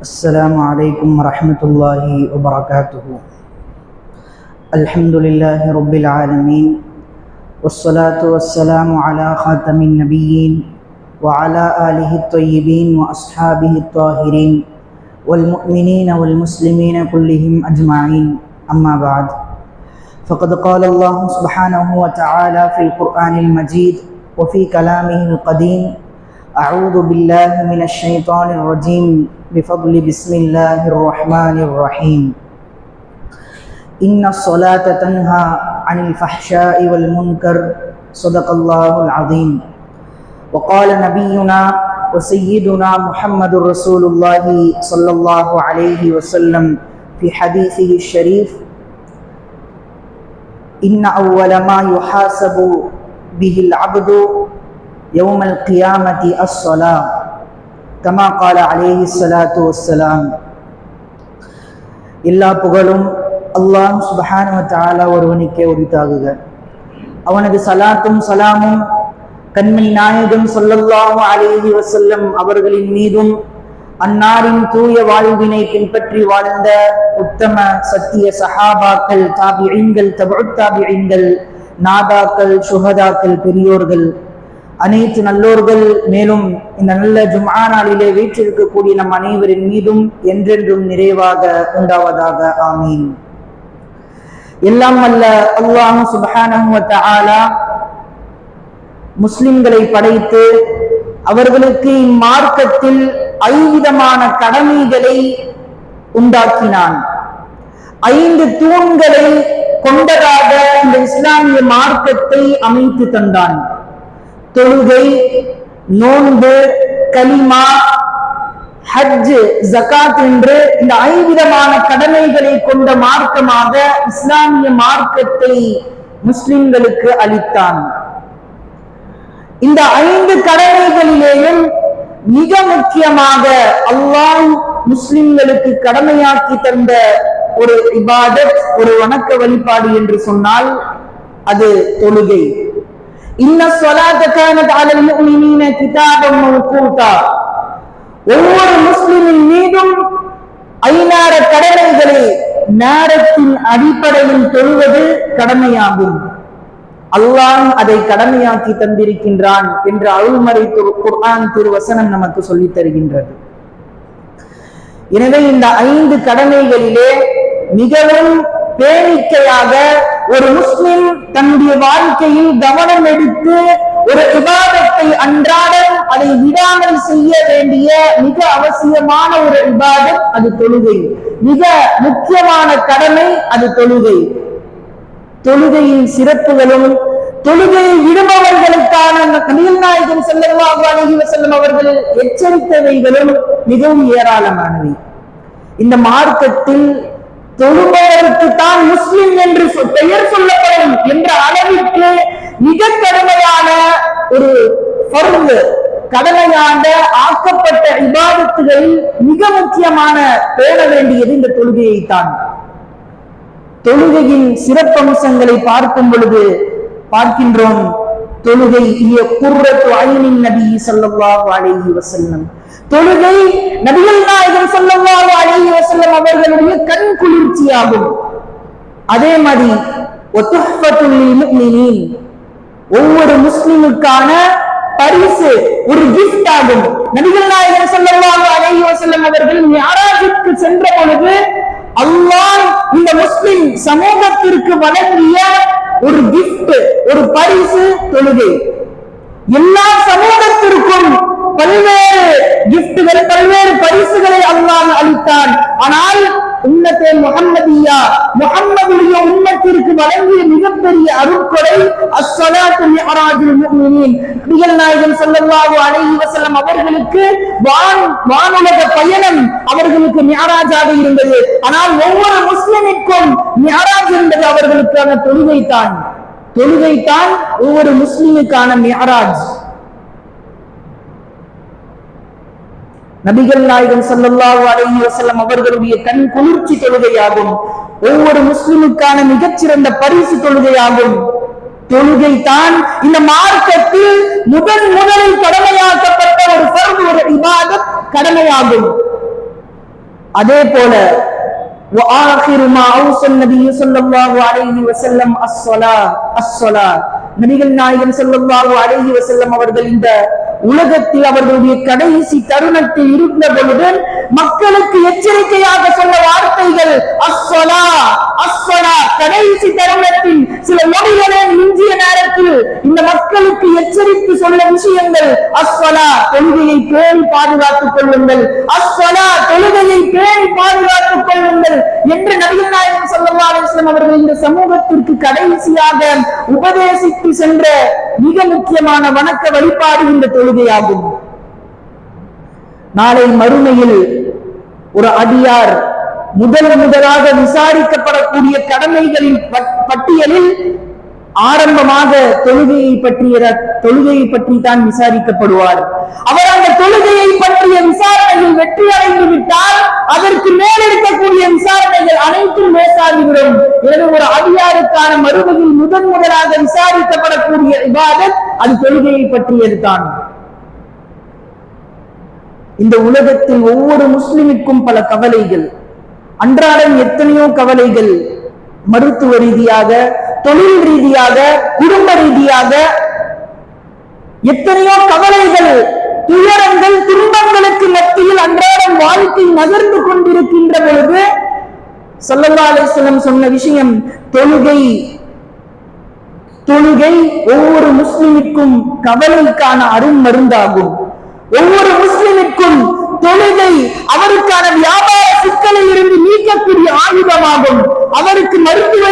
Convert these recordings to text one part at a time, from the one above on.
السلام عليكم ورحمة الله وبركاته. الحمد لله رب العالمين والصلاة والسلام على خاتم النبيين وعلى آله الطيبين وأصحابه الطاهرين والمؤمنين والمسلمين كلهم أجمعين. أما بعد فقد قال الله سبحانه وتعالى في القرآن المجيد وفي كلامه القديم أعوذ بالله من الشيطان الرجيم. بفضل بسم الله الرحمن الرحيم. إن الصلاة تنهى عن الفحشاء والمنكر. صدق الله العظيم. وقال نبينا وسيدنا محمد رسول الله صلى الله عليه وسلم في حديثه الشريف إن أول ما يحاسب به العبد يوم القيامة الصلاة. Comma கால அலேஹி சலாத்து வசலாம் எல்லா புகழும் அல்லாஹ் சுபஹானுவ தாலா ஒருவனுக்கே உரித்தாகுக அவனது சலாத்தும் சலாமும் கண்மணி நாயகம் சொல்லல்லாவும் அலேஹி வசல்லம் அவர்களின் மீதும் அன்னாரின் தூய வாழ்வினை பின்பற்றி வாழ்ந்த உத்தம சத்திய சஹாபாக்கள் தாபியங்கள் தபுத்தாபியங்கள் நாதாக்கள் சுகதாக்கள் பெரியோர்கள் அனைத்து நல்லோர்கள் மேலும் இந்த நல்ல ஜும்ஆ நாளிலே வீற்றிருக்கக்கூடிய நம் அனைவரின் மீதும் என்றென்றும் நிறைவாக உண்டாவதாக ஆமீன். எல்லாம் அல்ல அல்லாஹு சுபஹானஹு வ முஸ்லிம்களை படைத்து அவர்களுக்கு இம்மார்க்கத்தில் ஐவிதமான கடமைகளை உண்டாக்கினான். ஐந்து தூண்களை கொண்டதாக இந்த இஸ்லாமிய மார்க்கத்தை அமைத்து தந்தான். தொழுகை நோன்பு கலிமா ஹஜ் ஜகாத் என்று இந்த ஐவிதமான கடமைகளை கொண்ட மார்க்கமாக இஸ்லாமிய மார்க்கத்தை முஸ்லிம்களுக்கு அளித்தான். இந்த ஐந்து கடமைகளிலேயும் மிக முக்கியமாக அல்லாஹ் முஸ்லிம்களுக்கு கடமையாக்கி தந்த ஒரு இபாதத் ஒரு வணக்க வழிபாடு என்று சொன்னால் அது தொழுகை. ஒவ்வொரு முஸ்லிமின் மீதும் ஐநார கடமைகளை நேரத்தின் அடிப்படையில் தொழுவது கடமையாகும். அல்லாஹ் அதை கடமையாக்கி தந்திருக்கின்றான் என்று அருள்மறை குர்ஆன் திருவசனம் நமக்கு சொல்லித் தருகின்றது. எனவே இந்த ஐந்து கடமைகளிலே மிகவும் பேரிக்கையாக ஒரு முஸ்லிம் தன்னுடைய வாழ்க்கையில் கவனம் எடுத்து ஒரு விவாதத்தை அன்றாடம் அதை விடாமல் செய்ய வேண்டிய மிக அவசியமான ஒரு விவாதம் அது தொழுகை. மிக முக்கியமான கடமை அது தொழுகை. தொழுகையின் சிறப்புகளும் தொழுகையை விடுபவர்களுக்கான நீல்நாயகன் செல்லவாக அழகி செல்லும் அவர்கள் எச்சரித்தவைகளும் மிகவும் ஏராளமானவை. இந்த மார்க்கத்தில் தொழுபவருக்கு தான் முஸ்லிம் என்று பெயர் சொல்லப்படும் என்ற அளவிற்கு மிக கடுமையான ஒரு பருவு கடமையாண்ட ஆக்கப்பட்ட விவாதத்துகளில் மிக முக்கியமான பேண வேண்டியது இந்த தொழுகையை தான் தொழுகையின் சிறப்பம்சங்களை பார்க்கும் பொழுது பார்க்கின்றோம் தொழுகை குர்ரத்து ஐனின் நபி சொல்லவா வாழை வசல்லம் தொழுகை நபிகள் நாயகம் ஸல்லல்லாஹு அலைஹி வஸல்லம் அவர்களுடைய கண் குளிர்ச்சியாகும். அதே மாதிரி ஒத்துஹ்ஃபத்துல் முஃமினீன் ஒவ்வொரு முஸ்லிமுக்கான பரிசு ஒரு கிஃப்ட் ஆகும். நபிகள் நாயகம் ஸல்லல்லாஹு அலைஹி வஸல்லம் அவர்கள் மியராஜுக்கு சென்ற பொழுது அல்லாஹ் இந்த முஸ்லிம் சமூகத்திற்கு வழங்கிய ஒரு கிஃப்ட் ஒரு பரிசு தொழுகை. எல்லா சமூகத்திற்கும் பல்வேறு கிஃப்டுகள் பல்வேறு பரிசுகளை அல்லாஹ் அளித்தான். ஆனால் உன்னத்தே முகம்மதியா முகம்மதுடைய உன்னத்திற்கு வழங்கிய மிகப்பெரிய அருட்கொடை அஸ்வலாத்து மிஹராஜில் முஃமினீன். நபிகள் நாயகன் ஸல்லல்லாஹு அலைஹி வஸல்லம் அவர்களுக்கு வான் வானுலக பயணம் அவர்களுக்கு மிஹராஜாக இருந்தது. ஆனால் ஒவ்வொரு முஸ்லிமிற்கும் மிஹராஜ் என்பது அவர்களுக்கான தொழுகை தான் தொழுகை தான் ஒவ்வொரு முஸ்லிமுக்கான மிஹராஜ் நபிகள் நாயகம் ஸல்லல்லாஹு அலைஹி வஸல்லம் அவர்களுடைய கண் குளிர்ச்சி தொழுகையாகும் ஒவ்வொரு முஸ்லிமுக்கான மிகச்சிறந்த பரிசு தொழுகையாகும் தொழுகை தான் இந்த மார்க்கத்தில் முதன் முதலில் கடமையாக்கப்பட்ட ஒரு ஃபர்து ஒரு இபாதத் கடமையாகும் அதே போல وآخر ما أوصى النبي صلى الله عليه وسلم الصلاة الصلاة நபிகள் நாயகம் ஸல்லல்லாஹு அலைஹி செல்லும் அவர்கள் இந்த உலகத்தில் அவர்களுடைய கடைசி தருணத்தில் இருந்த பொழுது மக்களுக்கு எச்சரிக்கையாக சொன்ன வார்த்தைகள் அஸ்வலா அஸ்வலா கடைசி தருணத்தில் சில மொழிகளே இந்தியன நேரத்தில் இந்த மக்களுக்கு எச்சரித்து சொல்ல விஷயங்கள் அஸ்வலா தொழுகையை பேணி பாதுகாத்துக் கொள்ளுங்கள். அஸ்வலா தொழுகையை பேணி பாதுகாத்துக் கொள்ளுங்கள் என்று நபிகள் நாயகம் ஸல்லல்லாஹு அலைஹி அவர்கள் இந்த சமூகத்திற்கு கடைசியாக உபதேசித்து சென்ற மிக முக்கியமான வணக்க வழிபாடு இந்த தொழுகையாகும். நாளை மறுமையில் ஒரு அடியார் முதல் முதலாக விசாரிக்கப்படக்கூடிய கடமைகளின் பட்டியலில் ஆரம்பமாக தொழுகையை பற்றிய தொழுகையை பற்றி தான் விசாரிக்கப்படுவார். அவர் அந்த தொழுகையை பற்றிய விசாரணையில் வெற்றி அடைந்து விட்டால் அதற்கு மேல் இருக்கக்கூடிய விசாரணைகள் அனைத்தும் மேசாகிவிடும் எனவே ஒரு அடியாருக்கான மறுமையில் முதன் முதலாக விசாரிக்கப்படக்கூடிய இபாதத் அது தொழுகையை பற்றியது தான் இந்த உலகத்தில் ஒவ்வொரு முஸ்லிமுக்கும் பல கவலைகள். அன்றாடம் எத்தனையோ கவலைகள். மருத்துவ ரீதியாக தொழில் ரீதியாக குடும்ப ரீதியாக எத்தனையோ கவலைகள் துயரங்கள் துன்பங்களுக்கு மத்தியில் அன்றாடம் வாழ்க்கை நகர்ந்து கொண்டிருக்கின்ற பொழுது ஸல்லல்லாஹு அலைஹி சொன்ன விஷயம் தொழுகை. தொழுகை ஒவ்வொரு முஸ்லிமுக்கும் கவலைக்கான அரும் மருந்தாகும். ஒவ்வொரு முஸ்லிமுக்கும் தொழுகை அவருக்கான வியாபார சிக்கலில் இருந்து நீக்கக்கூடிய ஆயுதமாகும். அவருக்கு மருத்துவ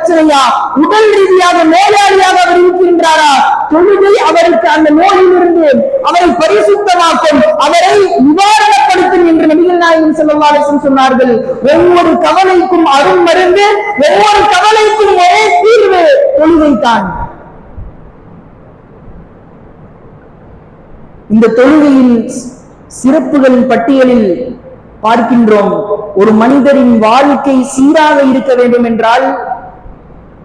பிரச்சனையா? உடல் ரீதியாக நோயாளியாக அவர் இருக்கின்றாரா? தொழுகை அவருக்கு அந்த நோயிலிருந்து அவரை பரிசுத்தமாக்கும் அவரை நிவாரணப்படுத்தும் என்று நபிகள் நாயகம் ஸல்லல்லாஹு சொன்னார்கள். ஒவ்வொரு கவலைக்கும் அரும் மருந்து ஒவ்வொரு கவலைக்கும் ஒரே தீர்வு தொழுகைதான். இந்த தொழுகையின் சிறப்புகளின் பட்டியலில் பார்க்கின்றோம். ஒரு மனிதரின் வாழ்க்கை சீராக இருக்க வேண்டும் என்றால்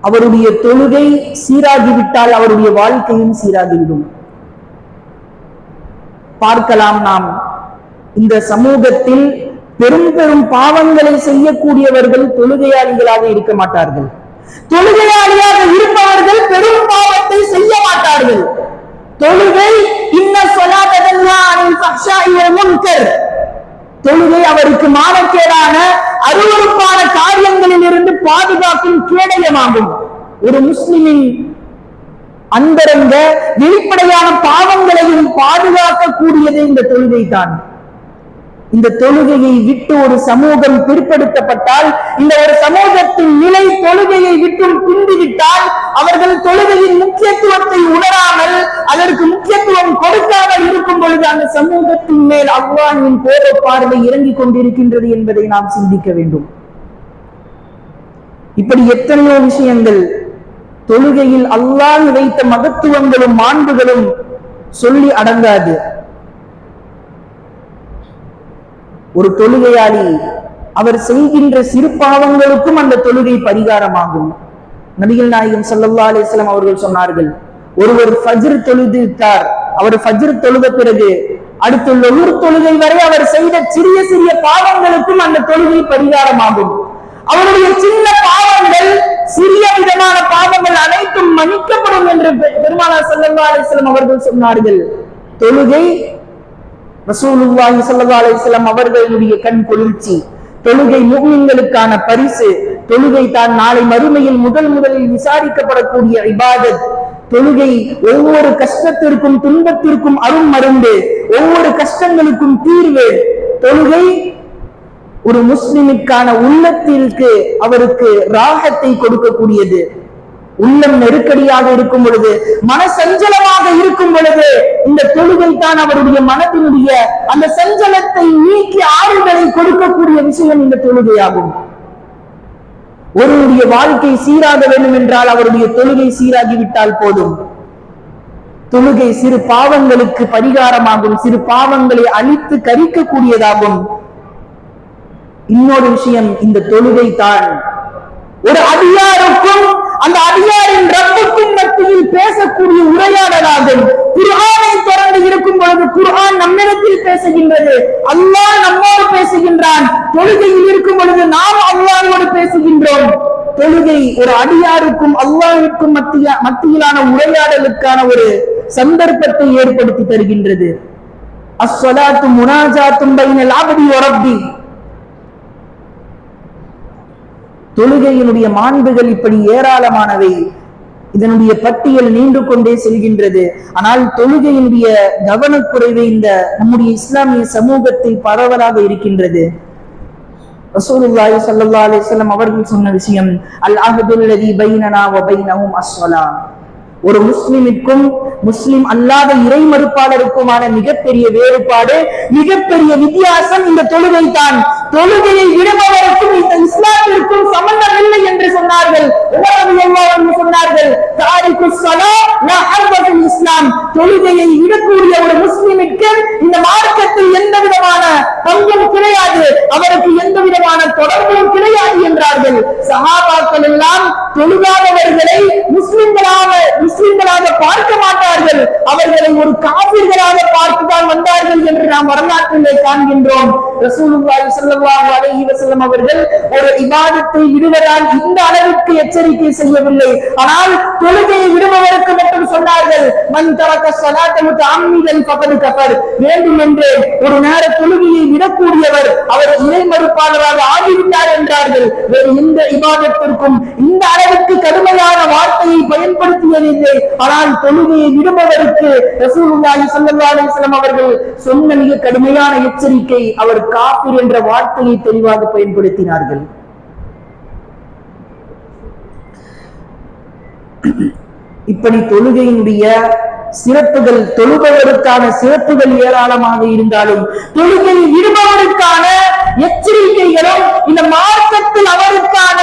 அவருடைய தொழுகை சீராகிவிட்டால் அவருடைய வாழ்க்கையும் சீராகிவிடும். பார்க்கலாம் நாம். இந்த சமூகத்தில் பெரும் பெரும் பாவங்களை செய்யக்கூடியவர்கள் தொழுகையாளிகளாக இருக்க மாட்டார்கள். தொழுகையாளியாக இருப்பவர்கள் பெரும் பாவத்தை செய்ய மாட்டார்கள். தொழுகை இன்ன சொல்லாததெல்லாம் முன்கர். தொழுகை அவருக்கு மானக்கேடான அருவருப்பான காரியங்களில் இருந்து பாதுகாக்கும் கேடயமாகும் ஒரு முஸ்லிமின் அந்தரங்க வெளிப்படையான பாவங்களையும் பாதுகாக்கக்கூடியது இந்த தொழுகை தான் இந்த தொழுகையை விட்டு ஒரு சமூகம் பிற்படுத்தப்பட்டால் இந்த ஒரு சமூகத்தின் நிலை தொழுகையை விட்டும் பிந்திவிட்டால் அவர்கள் தொழுகையின் முக்கியத்துவத்தை உணராமல் அதற்கு முக்கியத்துவம் கொடுக்காமல் இருக்கும் பொழுது அந்த சமூகத்தின் மேல் அவ்வாணியின் கோப பார்வை இறங்கிக் கொண்டிருக்கின்றது என்பதை நாம் சிந்திக்க வேண்டும். இப்படி எத்தனையோ விஷயங்கள் தொழுகையில் அல்லாஹ் வைத்த மகத்துவங்களும் மாண்புகளும் சொல்லி அடங்காது. ஒரு தொழுகையாளி அவர் செய்கின்ற சிறு பாவங்களுக்கும் அந்த தொழுகை பரிகாரமாகும். நபிகள் நாயகம் ஸல்லல்லாஹு அலிஸ்லாம் அவர்கள் சொன்னார்கள் ஒருவர் ஃபஜ்ர் தொழுதுட்டார் அவர் ஃபஜ்ர் தொழுத பிறகு அடுத்துள்ள ஊர் தொழுகை வரை அவர் செய்த சிறிய சிறிய பாவங்களுக்கும் அந்த தொழுகை பரிகாரமாகும். அவருடைய சின்ன பாவங்கள் சிறிய விதமான பாவங்கள் அனைத்தும் மன்னிக்கப்படும் என்று பெருமானா சல்லா அலிஸ்லாம் அவர்கள் சொன்னார்கள். தொழுகை ரசூலுல்லாஹி ஸல்லல்லாஹு அலைஹி வஸல்லம் அவர்களுடைய கண் குளிர்ச்சி. தொழுகை முஃமின்களுக்கான பரிசு. தொழுகை தான் நாளை மறுமையில் முதல் முதலில் விசாரிக்கப்படக்கூடிய இபாதத். தொழுகை ஒவ்வொரு கஷ்டத்திற்கும் துன்பத்திற்கும் அரும் மருந்து. ஒவ்வொரு கஷ்டங்களுக்கும் தீர்வு. தொழுகை ஒரு முஸ்லிமுக்கான உள்ளத்திற்கு அவருக்கு ராகத்தை கொடுக்கக்கூடியது. உள்ளம் நெருக்கடியாக இருக்கும் பொழுது மன சஞ்சலமாக இருக்கும் பொழுது இந்த தொழுகை தான் அவருடைய மனத்தினுடைய அந்த சஞ்சலத்தை நீக்கி ஆறுதலை கொடுக்கக்கூடிய விஷயம் இந்த தொழுகையாகும். ஒருவருடைய வாழ்க்கை சீராக வேண்டும் என்றால் அவருடைய தொழுகை சீராகிவிட்டால் போதும். தொழுகை சிறு பாவங்களுக்கு பரிகாரமாகும் சிறு பாவங்களை அழித்து கரிக்கக்கூடியதாகும். இன்னொரு விஷயம் இந்த தொழுகை தான் ஒரு அடியாருக்கும் அந்த அடியாரின் ரப்புக்கும் மத்தியில் பேசக்கூடிய உரையாடலாகும். குர்ஆனை தொடர்ந்து இருக்கும் பொழுது குர்ஆன் நம்மிடத்தில் பேசுகின்றது. அல்லாஹ் நம்மோடு பேசுகின்றான். தொழுகையில் இருக்கும் பொழுது நாம் அல்லாஹோடு பேசுகின்றோம். தொழுகை ஒரு அடியாருக்கும் அல்லாஹுக்கும் மத்திய மத்தியிலான உரையாடலுக்கான ஒரு சந்தர்ப்பத்தை ஏற்படுத்தி தருகின்றது. அஸ்வலாத்து முனாஜாத்தும் பைனல் அப்தி வ ரப்பி தொழுகையினுடைய மாண்புகள் இப்படி ஏராளமானவை. இதனுடைய பட்டியல் நீண்டு கொண்டே செல்கின்றது. ஆனால் தொழுகையினுடைய கவனக்குறைவு இந்த நம்முடைய இஸ்லாமிய சமூகத்தில் பரவலாக இருக்கின்றது. ரசூலுல்லாஹி ஸல்லல்லாஹு அலைஹி வஸல்லம் அவர்கள் சொன்ன விஷயம் அல் அஹதுல்லதி பைனனா வ பைனஹும் அஸ்ஸலா ஒரு முஸ்லிமிற்கும் முஸ்லிம் அல்லாத இறை மறுப்பாளருக்குமான மிகப்பெரிய வேறுபாடு மிகப்பெரிய வித்தியாசம் இந்த தொழுகை தான் தொழுகையை விடுபவருக்கும் இந்த இஸ்லாத்திற்கும் சம்பந்தம் இல்லை என்று சொன்னார்கள். சொன்னார்கள் இஸ்லாம். தொழுகையை விடக்கூடிய ஒரு முஸ்லிமிற்கு இந்த மார்க்கத்தில் எந்த விதமான பங்கும் கிடையாது. அவருக்கு எந்த விதமான தொடர்பும் கிடையாது என்றார்கள். சகாபாக்கள் எல்லாம் தொழுகாதவர்களை முஸ்லிம்களாக முஸ்லிம்களாக பார்க்க மாட்டார்கள். அவர்களை ஒரு காவிர்களாக பார்த்துதான் வந்தார்கள் என்று நாம் வரலாற்றிலே காண்கின்றோம். ரசூலுல்லாஹி ஸல்லல்லாஹு அலைஹி வஸல்லம் அவர்கள் ஒரு இபாதத்தை விடுவதால் இந்த அளவிற்கு எச்சரிக்கை செய்யவில்லை. ஆனால் தொழுகையை விடுபவருக்கு மட்டும் சொன்னார்கள் மன் தரக்க ஸலாத்த முத்தஅம்மிதன் ஃபகத் கஃபர். வேண்டும் என்று ஒரு நேர தொழுகையை விடக்கூடியவர் அவர் இணை மறுப்பாளராக ஆகிவிட்டார் என்றார்கள். வேறு எந்த விவாதத்திற்கும் இந்த அளவுக்கு கடுமையான வார்த்தையை பயன்படுத்தியதில்லை. ஆனால் தொழுகையை விடுபவருக்கு ரசூலுல்லாஹி ஸல்லல்லாஹு அலைஹி வஸல்லம் அவர்கள் சொன்ன மிக கடுமையான எச்சரிக்கை அவர் காபிர் என்ற வார்த்தையை தெளிவாக பயன்படுத்தினார்கள். இப்படி தொழுகையினுடைய சிறப்புகள் தொழுபவருக்கான சிறப்புகள் ஏராளமாக இருந்தாலும் தொழுகையில் விடுபவருக்கான எச்சரிக்கைகளும் இந்த மார்க்கத்தில் அவருக்கான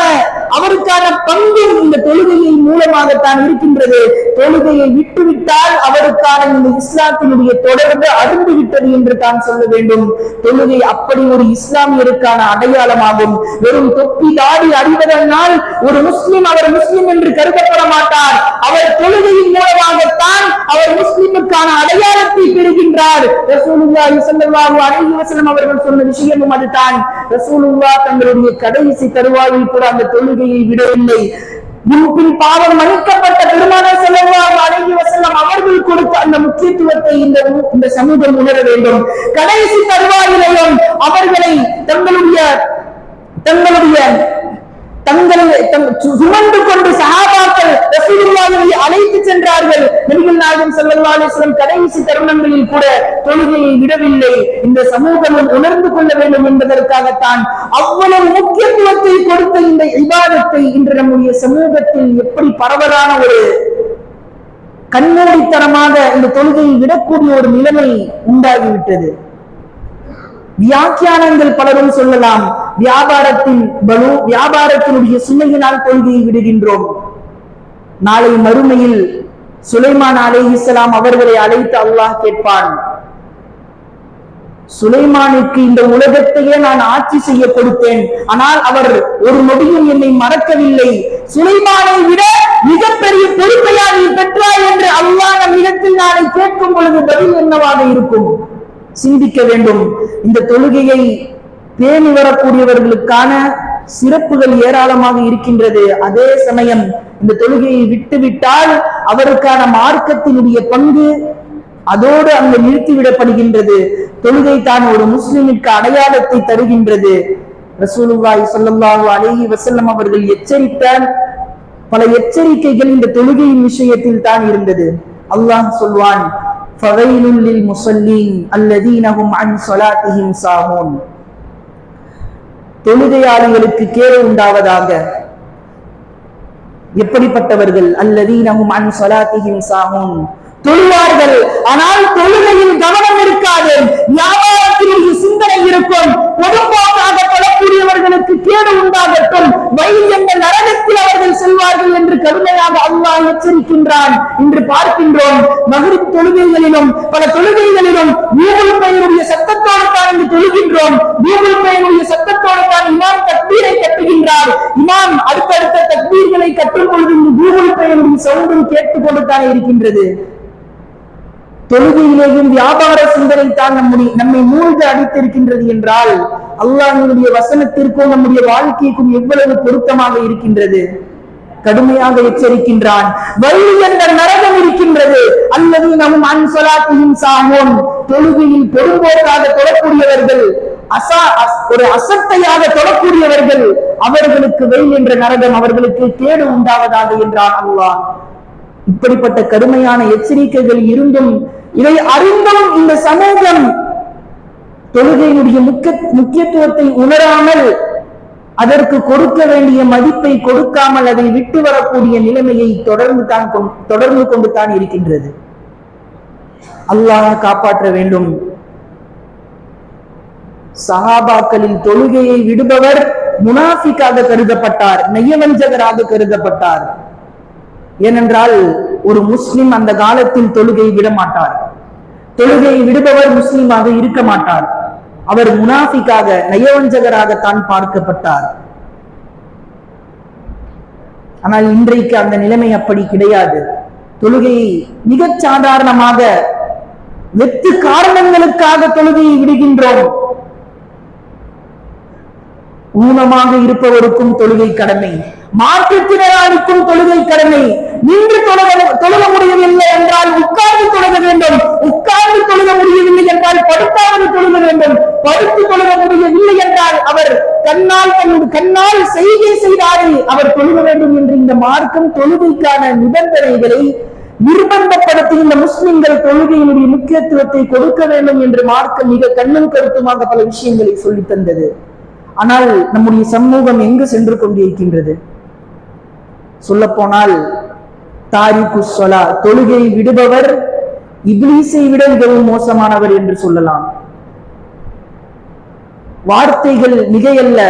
அவருக்கான பங்கு இந்த தொழுகையின் மூலமாகத்தான் இருக்கின்றது. தொழுகையை விட்டுவிட்டால் அவருக்கான இந்த இஸ்லாத்தினுடைய தொடர்பு அருந்து விட்டது என்று தான் சொல்ல வேண்டும். தொழுகை அப்படி ஒரு இஸ்லாமியருக்கான அடையாளமாகும். வெறும் தொப்பி தாடி அறிவதனால் ஒரு முஸ்லிம் அவர் முஸ்லிம் என்று கருதப்பட மாட்டார். அவர் தொழுகையின் மூலமாகத்தான் அவர் முஸ்லிமுக்கான அடையாளத்தை பெறுகின்றார். ரசூலுல்லா ஸல்லல்லாஹு அலைஹி வஸல்லம் அவர்கள் சொன்ன விஷயமும் அதுதான். ரசூலுல்லா தங்களுடைய கடைசி தருவாயில் கூட அந்த தொழுகையை விடவில்லை. முன்பின் பாவம் மன்னிக்கப்பட்ட பெருமானார் ஸல்லல்லாஹு அழகி வசலம் அவர்கள் கொடுத்த அந்த முக்கியத்துவத்தை இந்த இந்த சமூகம் உணர வேண்டும். கடைசி தருவாயிலையும் அவர்களை தங்களுடைய தங்களுடைய தங்களை சுமந்து கொண்டு சகாபாக்கள் ரசூலுல்லாஹி அழைத்து சென்றார்கள். நபிகள் நாயகம் ஸல்லல்லாஹு அலைஹி வஸல்லம் கடைசி தருணங்களில் கூட தொழுகையை விடவில்லை. இந்த சமூகமும் உணர்ந்து கொள்ள வேண்டும் என்பதற்காகத்தான் அவ்வளவு முக்கியத்துவத்தை கொடுத்த இந்த இபாதத்தை இன்று நம்முடைய சமூகத்தில் எப்படி பரவலான ஒரு கண்மூடித்தனமாக இந்த தொழுகையை விடக்கூடிய ஒரு நிலைமை உண்டாகிவிட்டது. வியாக்கியானங்கள் பலரும் சொல்லலாம் வியாபாரத்தின் பலு வியாபாரத்தினுடைய சுமையினால் தோல்வியை விடுகின்றோம். நாளை மறுமையில் சுலைமான் அலைஹிஸ்ஸலாம் அவர்களை அழைத்து அல்லாஹ் கேட்பான் சுலைமானுக்கு இந்த உலகத்தையே நான் ஆட்சி செய்ய கொடுத்தேன் ஆனால் அவர் ஒரு நொடியும் என்னை மறக்கவில்லை. சுலைமானை விட மிகப்பெரிய பொறுப்பையா நீ பெற்றாய் என்று அல்லாஹ் நம்மிடத்தில் நாளை கேட்கும் பொழுது பதில் என்னவாக இருக்கும்? சிந்திக்க வேண்டும். இந்த தொழுகையை பேணி வரக்கூடியவர்களுக்கான சிறப்புகள் ஏராளமாக இருக்கின்றது. அதே சமயம் இந்த தொழுகையை விட்டுவிட்டால் அவருக்கான மார்க்கத்தினுடைய பங்கு அதோடு அங்கு நிறுத்திவிடப்படுகின்றது. தொழுகை தான் ஒரு முஸ்லிமிற்கு அடையாளத்தை தருகின்றது. ரசூலுல்லாஹி ஸல்லல்லாஹு அலேஹி வசல்லம் அவர்கள் எச்சரித்த பல எச்சரிக்கைகள் இந்த தொழுகையின் விஷயத்தில் தான் இருந்தது. அல்லாஹ் சொல்வான் فويل للمصلين الذين هم அன் صلاتهم ساهون தொழுகையாளிகளுக்கு கேடு உண்டாவதாக எப்படிப்பட்டவர்கள் அல்லதீனஹும் அன் ஸலாத்திஹிம் சாஹூன் தொழுவார்கள் ஆனால் தொழுகையில் கவனம் இருக்காது வியாபாரத்தினுடைய சிந்தனை இருக்கும் பொதுப்போக்காக தொழக்கூடியவர்களுக்கு கேடு உண்டாகட்டும் வயல் என்ற நரகத்தில் அவர்கள் கருணையாக அல்லாஹ் எச்சரிக்கின்றான். இன்று பார்க்கின்றோம் மகிழ்ச்சி தொழுகைகளிலும் பல தொழுகைகளிலும் கூகுள் பெயருடைய சத்தத்தோடு தான் என்று தொழுகின்றோம். கூகுள் பெயருடைய சத்தத்தோடு தான் இமாம் தக்பீரை கட்டுகின்றார். இமாம் அடுத்தடுத்த தக்பீர்களை கட்டும் பொழுது இந்த கூகுள் பெயருடைய சவுண்டும் கேட்டுக்கொண்டு தான் இருக்கின்றது. தொழுகையிலேயும் வியாபார சிந்தனை தான் நம்முடைய நம்மை மூழ்க அடித்திருக்கின்றது என்றால் அல்லாஹினுடைய வசனத்திற்கும் நம்முடைய வாழ்க்கைக்கும் எவ்வளவு பொருத்தமாக இருக்கின்றது? கடுமையாக எச்சரிக்கின்றான். வழி என்ற நரகம் இருக்கின்றது. அல்லது நம் அன்சலாத்தையும் சாமோன் தொழுகையில் பெரும்போக்காக தொடக்கூடியவர்கள் அசா அஸ்- ஒரு அசத்தையாக தொடக்கூடியவர்கள் அவர்களுக்கு வெயில் என்ற நரகம் அவர்களுக்கு கேடு உண்டாவதாக என்றான் அல்லாஹ். இப்படிப்பட்ட கடுமையான எச்சரிக்கைகள் இருந்தும் இதை அறிந்தும் இந்த சமூகம் தொழுகையினுடைய முக்கிய முக்கியத்துவத்தை உணராமல் அதற்கு கொடுக்க வேண்டிய மதிப்பை கொடுக்காமல் அதை விட்டு வரக்கூடிய நிலைமையை தொடர்ந்து தான் கொண்- தொடர்ந்து கொண்டு தான் இருக்கின்றது. அல்லாஹ் காப்பாற்ற வேண்டும். சஹாபாக்களின் தொழுகையை விடுபவர் முனாஃபிக்காக கருதப்பட்டார் நெய்யவஞ்சகராக கருதப்பட்டார். ஏனென்றால் ஒரு முஸ்லிம் அந்த காலத்தில் தொழுகை விட மாட்டார் தொழுகையை விடுபவர் முஸ்லிமாக இருக்க மாட்டார். அவர் முனாஃபிக்காக நயவஞ்சகராகத்தான் பார்க்கப்பட்டார். ஆனால் இன்றைக்கு அந்த நிலைமை அப்படி கிடையாது. தொழுகையை மிகச் சாதாரணமாக வெத்து காரணங்களுக்காக தொழுகையை விடுகின்றோம். ஊனமாக இருப்பவருக்கும் தொழுகை கடமை. மாற்றுத்திறனாளிக்கும் தொழுகை கடமை. நின்று தொழுக தொழுக முடியவில்லை என்றால் உட்கார்ந்து தொழுக வேண்டும். உட்கார்ந்து தொழுக முடியவில்லை என்றால் படுத்தாவது தொழுக வேண்டும். படுத்து தொழுக முடியவில்லை என்றால் அவர் கண்ணால் தன் கண்ணால் செய்கை செய்தாரே அவர் தொழுக வேண்டும் என்று இந்த மார்க்கம் தொழுகைக்கான நிபந்தனைகளை நிர்பந்தப்படுத்தி இந்த முஸ்லிம்கள் தொழுகையினுடைய முக்கியத்துவத்தை கொடுக்க வேண்டும் என்று மார்க்கம் மிக கண்ணும் கருத்துமாக பல விஷயங்களை சொல்லித் தந்தது. ஆனால் நம்முடைய சமூகம் எங்கு சென்று கொண்டிருக்கின்றது? சொல்ல போனால் தாரிக்கு சொலா தொழுகை விடுபவர் இப்லீஸை விட மிகவும் மோசமானவர் என்று சொல்லலாம். வார்த்தைகள் மிகையல்ல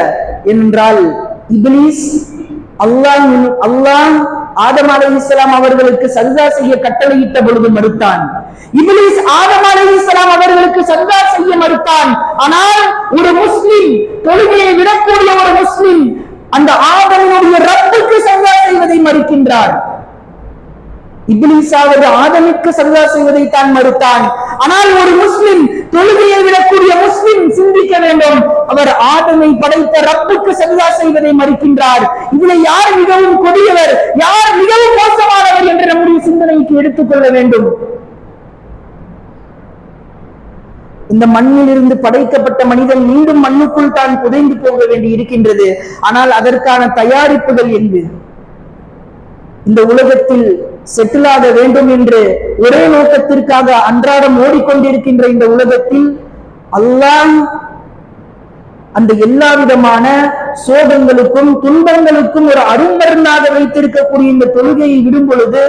என்றால் இப்லீஸ் அல்லாஹ் அல்லாஹ் ஆதம் அலைஹிஸ்ஸலாம் அவர்களுக்கு சஜதா செய்ய கட்டளையிட்ட பொழுது மறுத்தான். இப்லீஸ் ஆதம் அலைஹிஸ்ஸலாம் அவர்களுக்கு சஜதா செய்ய மறுத்தான். ஆனால் ஒரு முஸ்லிம் தொழுகையை விடக்கூடிய ஒரு முஸ்லிம் அந்த ஆதமனுடைய ரப்புக்கு சஜதா செய்வதை மறுக்கின்றார். இப்லீஸாவது ஆதமிற்கு சஜதா செய்வதை தான் மறுத்தான். ஆனால் ஒரு முஸ்லிம் தொழுகையை விட வேண்டும். அவர் ஆதமை படைத்த ரப்புக்கு சஜதா செய்வதை மறுக்கின்றார். இதுல யார் மிகவும் கொடியவர் யார் மிகவும் மோசமானவர் என்று நம்முடைய சிந்தனைக்கு எடுத்துக்கொள்ள வேண்டும். இந்த மண்ணில் இருந்து படைக்கப்பட்ட மனிதன் மீண்டும் மண்ணுக்குள் தான் புதைந்து போக வேண்டி இருக்கின்றது. ஆனால் அதற்கான தயாரிப்புகள் எங்கு? இந்த உலகத்தில் செட்டில் ஆக வேண்டும் என்று ஒரே நோக்கத்திற்காக அன்றாடம் ஓடிக்கொண்டிருக்கின்ற இந்த உலகத்தில் அல்லாஹ் அந்த எல்லா விதமான சோகங்களுக்கும் துன்பங்களுக்கும் ஒரு அருமருந்தாக வைத்திருக்கக்கூடிய இந்த தொழுகையை விடும் பொழுது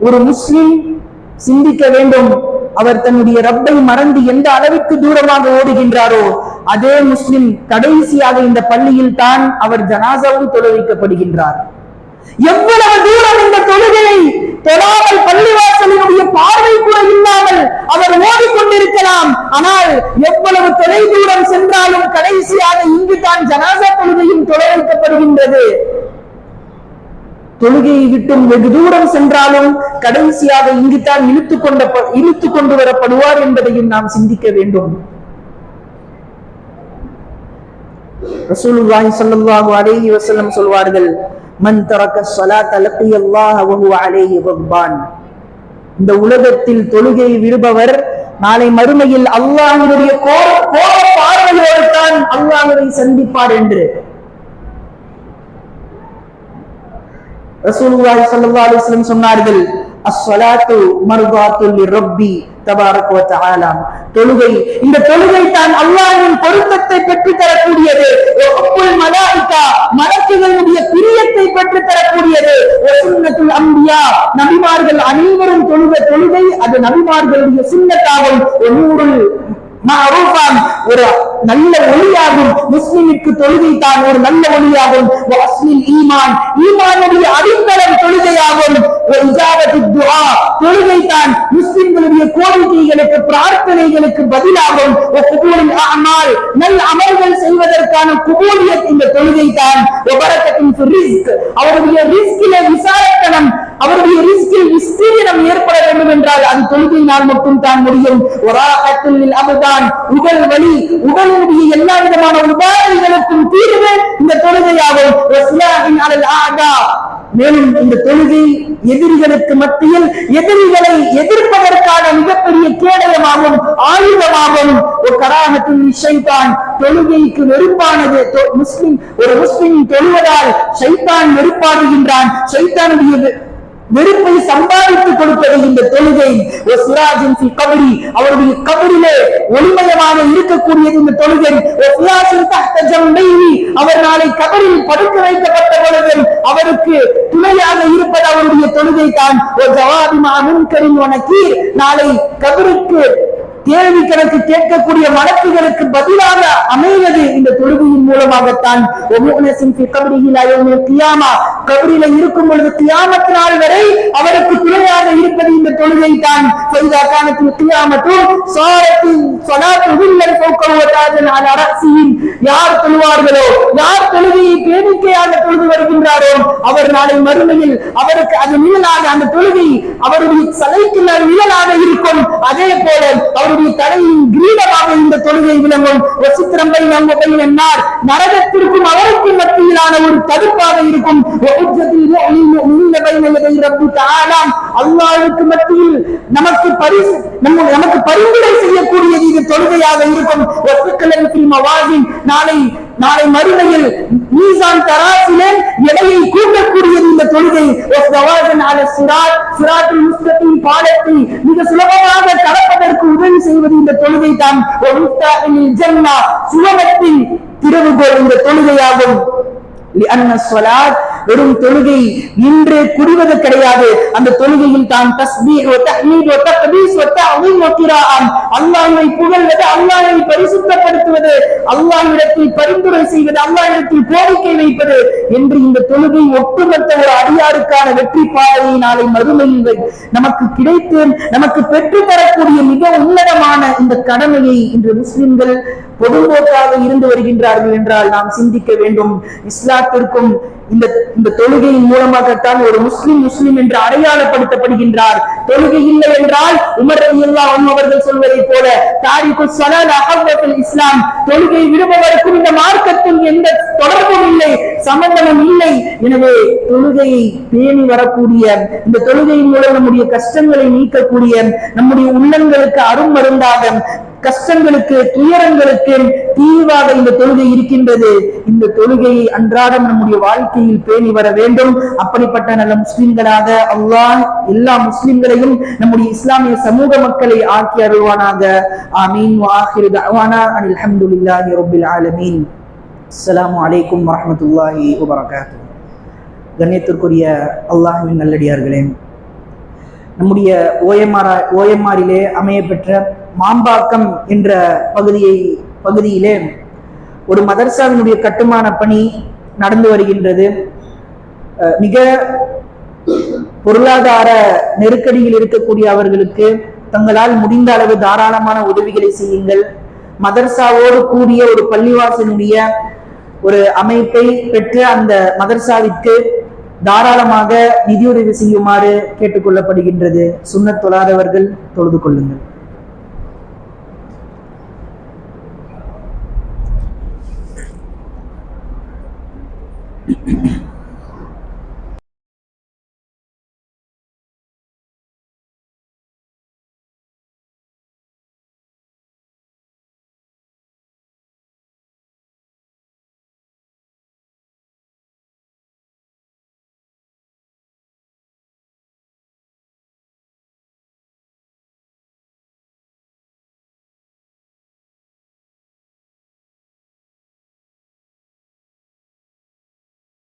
ஒரு முஸ்லிம் சிந்திக்க வேண்டும். அவர் தன்னுடைய ரப்பை மறந்து எந்த அளவிற்கு தூரமாக ஓடுகின்றாரோ அதே முஸ்லிம் கடைசியாக இந்த பள்ளியில் தான் அவர் ஜனாசாவும் தொழ வைக்கப்படுகின்றார் எவ்வளவு தூரம் இந்த தொழுகையை தொழாமல் பள்ளிவாசலினுடைய பார்வை கூட இல்லாமல் அவர் ஓடிக்கொண்டிருக்கலாம். ஆனால் எவ்வளவு தொலை தூரம் சென்றாலும் கடைசியாக இங்கு தான் ஜனாசா தொழுகையும் தொலை வைக்கப்படுகின்றது. தொழுகையை விட்டும் வெகு தூரம் சென்றாலும் கடைசியாக இங்குதான் இழுத்து கொண்ட இழுத்து கொண்டு வரப்படுவார் என்பதையும் நாம் சிந்திக்க வேண்டும். ரசூலுல்லாஹி ஸல்லல்லாஹு அலைஹி வஸல்லம் சொல்வார்கள் மன் தரக்க ஸலாத்த லக்கியல்லாஹ வஹுவ அலைஹி கப்பான் இந்த உலகத்தில் தொழுகை விடுபவர் நாளை மறுமையில் அல்லாஹ்வினுடைய கோர கோர பார்வையோடு தான் அல்லாஹ்வை சந்திப்பார் என்று. ரசூலுல்லாஹி ஸல்லல்லாஹு அலைஹி வஸல்லம் சொன்னார்கள் அஸ்வலாத்து மர்தாத்துல் லிரப்பி தபாரக தொழுகை. இந்த தொழுகை தான் அல்லாஹ்வின் பொருத்தத்தை பெற்று தரக்கூடியது வஹுப்புல் மலக்குகளுடைய பிரியத்தை பெற்று தரக்கூடியது அம்பியா. நபிமார்கள் அனைவரும் தொழுக தொழுகை அது நபிமார்களுடைய சின்னத்தாகும். நூறு ஒரு நல்ல ஒளியாகும் முஸ்லிமுக்கு தொழுகை தான் ஒரு நல்ல ஒளியாகும் அஸ்லில் ஈமான் ஈமானுடைய அடித்தளம் தொழுகையாகும் தொழுகை தான் முஸ்லிம்களுடைய கோரிக்கைகளுக்கு பிரார்த்தனைகளுக்கு பதிலாகும் நல் அமல்கள் செய்வதற்கு என்பதற்கான குபூலியத் இந்த தொழுகை தான். அவருடைய ரிஸ்கில விசாரத்தனம் அவருடைய ரிஸ்கில் விஸ்தீரணம் ஏற்பட வேண்டும் என்றால் அது தொழுகையினால் மட்டும் தான் முடியும். ஒராகத்தில் அபுதான் உடல் வழி உடலுடைய எல்லா விதமான உபாதைகளுக்கும் தீர்வு இந்த தொழுகையாகும். வஸ்லாஹின் அலல் ஆதா. மேலும் இந்த தொழுகை எதிரிகளுக்கு மத்தியில் எதிரிகளை எதிர்ப்பதற்கான மிகப்பெரிய கேடயமாகும் ஆயுதமாகும். ஒரு கராகத்தின் ஷைத்தான் தொழுகைக்கு வெறுப்பானது முஸ்லிம் ஒரு முஸ்லிம் தொழுவதால் சைத்தான் வெறுப்பாடுகின்றான். சைத்தானுடைய வெறுப்பை சம்பாதித்து கொடுப்பது இந்த தொழுகை. ஒரு சிராஜின் ஃபி கபரி அவருடைய கபடியிலே ஒளிமயமாக இருக்கக்கூடியது இந்த தொழுகை. ஒரு சிராஜின் தஹ்த ஜம்பைஹி அவர் நாளை கபரில் படுக்க வைக்கப்பட்ட பொழுது அவருக்கு துணையாக இருப்பது அவருடைய தொழுகை தான் ஒரு ஜவாபி முன்கரின் வனக்கீர் நாளை கபருக்கு கேள்வி கணக்கு கேட்கக்கூடிய வழக்குகளுக்கு பதிலாக அமைவது இந்த தொழுகையின் மூலமாகத்தான். ஒவ்வொன்றின் இருக்கும் பொழுது கியாமத் நாள் வரை அவருக்கு துணையாக இருப்பது இந்த தொழுகை தான் செய்தா கானத்தில் கியாமத்தும் சாரத்தின் அரசியின் யார் தொழுவார்களோ யார் தொழுகையை பேணிக்கையாக தொழுது வருகின்றாரோ அவர் நாளை மறுமையில் அவருக்கு அது நிழலாக அந்த தொழுகை அவருடைய சலைக்கு மேல் நிழலாக இருக்கும். அதே போல அவருடைய தலையின் கிரீடமாக இந்த தொழுகை விளங்கும். வசித்திரம்பை நம்ம என்னார்? நரகத்திற்கும் அவருக்கும் மத்தியிலான ஒரு தடுப்பாக இருக்கும். அல்லாவுக்கு மத்தியில் நமக்கு பரிசு நமக்கு பரிந்துரை செய்யக்கூடியது இது தொழுகையாக இருக்கும். நாளை நாளை மறுமையில் மீசான் தராசிலே எடையை கூட்டக்கூடியது இந்த தொழுகை. முஸ்தத்தின் பாலத்தை மிக சுலபமாக கடப்பதற்கு உதவி செய்வது இந்த தொழுகை தான் சுலபத்தின் திறவுகோல் இந்த தொழுகையாகும். வெறும் தொழுகை இன்று குடிவது கிடையாது. அந்த தொழுகையில் தான் தஸ்பீஹ் புகழ்வது அல்லாஹை பரிசுத்தப்படுத்துவது அல்லாஹிடத்தில் பரிந்துரை செய்வது அல்லாஹிடத்தில் கோரிக்கை வைப்பது என்று இந்த தொழுகை ஒட்டுமொத்த ஒரு அடியாருக்கான வெற்றி பாதையை நாளை மறுமையில் நமக்கு கிடைத்து நமக்கு பெற்று தரக்கூடிய மிக உன்னதமான இந்த கடமையை இன்று முஸ்லிம்கள் பொதுபோக்காக இருந்து வருகின்றார்கள் என்றால் நாம் சிந்திக்க வேண்டும். இஸ்லாத்திற்கும் இந்த இந்த தொழுகையின் மூலமாகத்தான் ஒரு முஸ்லிம் முஸ்லிம் என்று அடையாளப்படுத்தப்படுகின்றார். தொழுகை இல்லை என்றால் உமர் ரலியல்லாஹு அன்ஹு அவர்கள் சொல்வதை போல தாரிக்கு ஸலாத் அஹவ்வத்துல் இஸ்லாம் தொழுகை விடுபவருக்கும் இந்த மார்க்கத்தில் எந்த தொடர்பும் இல்லை சம்பந்தமும் இல்லை. எனவே தொழுகையை பேணி வரக்கூடிய இந்த தொழுகையின் மூலம் நம்முடைய கஷ்டங்களை நீக்கக்கூடிய நம்முடைய உள்ளங்களுக்கு அருமருந்தாக கஷ்டங்களுக்கு துயரங்களுக்கு தீர்வாக இந்த தொழுகை இருக்கின்றது. இந்த தொழுகையை அன்றாடம் நம்முடைய வாழ்க்கையில் பேணி வர வேண்டும். அப்படிப்பட்ட நல்ல முஸ்லிம்களாக அல்லாஹ் எல்லா முஸ்லிம்களையும் நம்முடைய இஸ்லாமிய சமூக மக்களை ஆக்கி அருள்வானாக. ஆமீன். வாஹிரு தஅவானா. அனில் ஹம்துலில்லாஹி ரப்பில் ஆலமீன். அலைக்கும் வரஹ்மத்துல்லாஹி வபரகாத்துஹு. கண்ணியத்திற்குரிய அல்லாஹ்வின் நல்லடியார்களே நம்முடைய ஓஎம்ஆர் ஓஎம்ஆரிலே அமையப்பெற்ற மாம்பாக்கம் என்ற பகுதியை பகுதியிலே ஒரு மதர்சாவினுடைய கட்டுமான பணி நடந்து வருகின்றது. மிக பொருளாதார நெருக்கடியில் இருக்கக்கூடிய அவர்களுக்கு தங்களால் முடிந்த அளவு தாராளமான உதவிகளை செய்யுங்கள். மதர்சாவோடு கூடிய ஒரு பள்ளிவாசலுடைய ஒரு அமைப்பை பெற்ற அந்த மதர்சாவிற்கு தாராளமாக நிதியுதவி செய்யுமாறு கேட்டுக்கொள்ளப்படுகின்றது. சுண்ணத் தொழாதவர்கள் தொழுது கொள்ளுங்கள்.